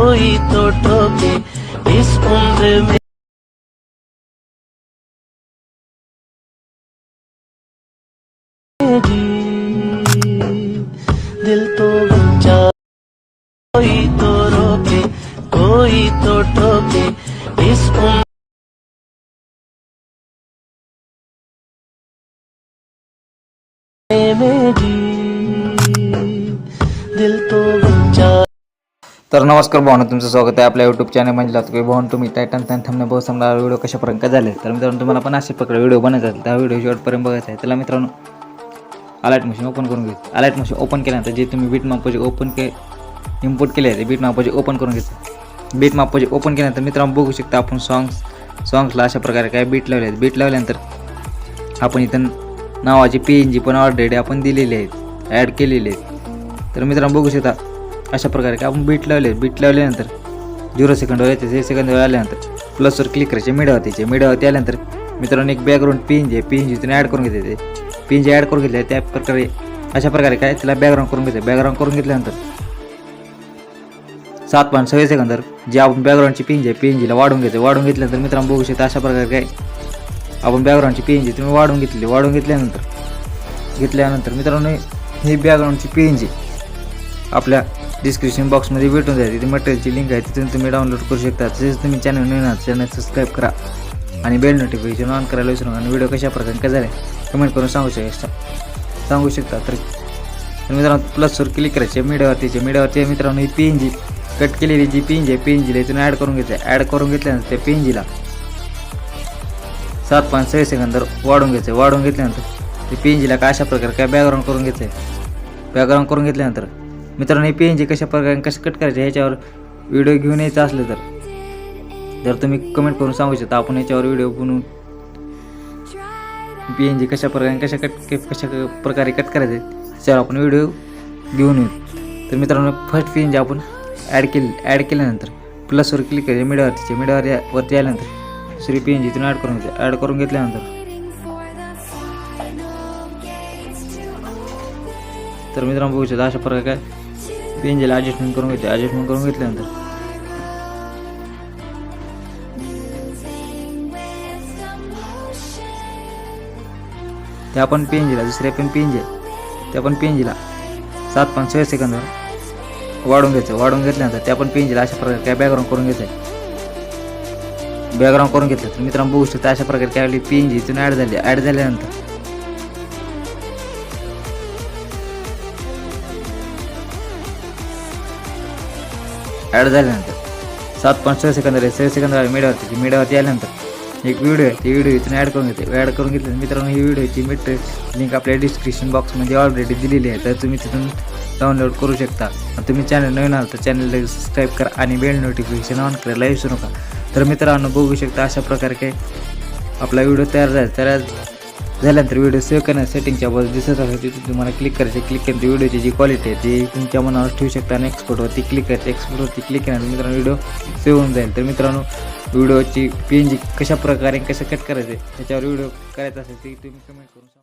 कोई तो ठोके इस उम्र में। दिल तो बच्चा कोई तो रोके कोई तो ठोके इस उम्र में जी। दिल तो तर नमस्कार भावना तुमचं स्वागत आहे आपल्या यूट्यूब चॅनल म्हणजे लागतो भावना तुम्ही टायटन त्यान थांबणे बहुत समजा व्हिडिओ कशापर्यंत झाले? तर मित्रांनो तुम्हाला पण असे प्रकारे व्हिडिओ बनायचा असेल त्या व्हिडिओ शेवटपर्यंत बघायचा आहे. त्याला मित्रांनो अलाइट मशीन ओपन करून घ्यायचं अलाइट मशीन ओपन केल्यानंतर जे तुम्ही बीट मापाचे ओपन के इम्पोर्ट केले आहे ते बीट मापाचे ओपन करून घ्यायचं बीट मापाचे ओपन केल्यानंतर मित्रांनो बघू शकता आपण सॉंग्स सॉंग्सला अशा प्रकारे काय बीट लावले आहेत. बीट लावल्यानंतर आपण इथं नावाची पी एन जी पण ऑलरेडी आपण दिलेली आहेत. ॲड केलेली आहेत. तर मित्रांनो बघू शकता अशा प्रकारे की आपण बीट लावले बीट लावल्यानंतर झिरो सेकंडवर येते ते सेकंडवर आल्यानंतर प्लसवर क्लिक करायचे मिडावतीचे मिडावती आल्यानंतर मित्रांनो एक background P N G P N G तिने ॲड करून घेते ते पी एन जी ॲड करून घेतले त्या प्रकारे अशा प्रकारे काय त्याला बॅकग्राऊंड करून घेते बॅकग्राऊंड करून घेतल्यानंतर सात पॉईंट सव्वीस सेकंदर जे आपण बॅकग्राऊंडची पिंज आहे पिंजीला वाढून घेते वाढून घेतल्यानंतर मित्रांनो बघू शकता अशा प्रकारे काय आपण बॅकग्राऊंडची पिंजी तुम्ही वाढून घेतली वाढून घेतल्यानंतर घेतल्यानंतर मित्रांनो ही बॅकग्राऊंडची पिंजी आपल्या डिस्क्रिप्शन बॉक्समध्ये भेटून जाईल. तिथे मटेरियलची लिंक आहे तिथून तुम्ही डाउनलोड करू शकता. तसेच तुम्ही चॅनल नवीन चॅनल सबस्क्राईब करा. आणि बेल नोटिफिकेशन ऑन करायला विसरू नका. आणि व्हिडिओ कशा प्रकारे काय झाले कमेंट करून सांगू शकता सांगू शकता. तर मित्रांनो प्लसवर क्लिक करायचे. मीडियावरतीचे मीडियावरती मित्रांनो ही पी एन जी कट केलेली जी पी एन जी आहे पी एन जीला इथून ॲड करून घ्यायचं ॲड करून घेतल्यानंतर त्या पी एन जीला सात पाच सहा सेकंदर वाढून घ्यायचं वाढून घेतल्यानंतर ते पी एन जीला काय अशा प्रकारे काय बॅकग्राऊंड करून घ्यायचं आहे बॅकग्राऊंड करून घेतल्यानंतर मित्रांनो हे पी एन जी कशा प्रकारे कसं कट करायचे ह्याच्यावर व्हिडिओ घेऊन यायचं असलं तर. जर तुम्ही कमेंट करून सांगू शकता आपण याच्यावर व्हिडिओ बनवून पी एन जी कशा प्रकारे कशा कट कशा प्रकारे कट करायचे त्याच्यावर आपण व्हिडिओ घेऊन येऊ. तर मित्रांनो फर्स्ट पी एन जी आपण ॲड केली ॲड केल्यानंतर प्लसवर क्लिक करायचे मीडियावरतीचे मीडियावर वरती आल्यानंतर दुसरी पी एन जी ॲड करून घ्यायचे ॲड करून घेतल्यानंतर. तर मित्रांनो बघू शकता अशा प्रकारे काय पी एन जीला ॲडजस्टमेंट करून घेते ॲडजस्टमेंट करून घेतल्यानंतर. त्या पण पी एन जीला दुसऱ्या पण पी एन जी त्या पण पी एन जीला सात पाच सहा सेकंदवर वाढून घ्यायचं. वाढून घेतल्यानंतर त्या पण पी एन जीला अशा प्रकारे काय बॅकग्राऊंड करून घ्यायचं बॅकग्राऊंड करून घेतलं तर मित्रांनो बघू शकता अशा प्रकारे काय पी एन जी इथून ॲड झाली. ॲड झाल्यानंतर ॲड झाल्यानंतर. सात पाच सहा सेकंद सहा सेकंद मीडियावरती मीडियावरती आल्यानंतर. एक व्हिडिओ आहे ती व्हिडिओ इथून ॲड करून घेते. ॲड करून घेतली मित्रांनो ही व्हिडिओची मिट लिंक आपल्या डिस्क्रिप्शन बॉक्समध्ये ऑलरेडी दिलेली आहे. तर तुम्ही तिथून डाउनलोड करू शकता. तुम्ही चॅनल नवीन आहात तर चॅनलला सबस्क्राईब करा आणि बेल नोटिफिकेशन ऑन करायला विसरू नका. तर मित्रांनो बघू शकता अशा प्रकारे काही आपला व्हिडिओ तयार झाला. तयार झाल्यानंतर व्हिडिओ सेव्ह करण्या सेटिंगच्या बाजू दिसत असेल तिथे तुम्हाला क्लिक करायचे क्लिक केल्यानंतर व्हिडिओची जी क्वालिटी आहे ती तुमच्या मनावर ठेवू शकता आणि एक्सपोर्टवरती क्लिक करायचं. एक्सपोर्टवरती क्लिक केल्यानंतर मित्रांनो व्हिडिओ सेव्ह होऊन जाईल. तर मित्रांनो व्हिडिओची पी एन जी कशा प्रकारे कसं कट करायचं त्याच्यावर व्हिडिओ करायचा असेल ती तुम्ही कमेंट करून सांगा.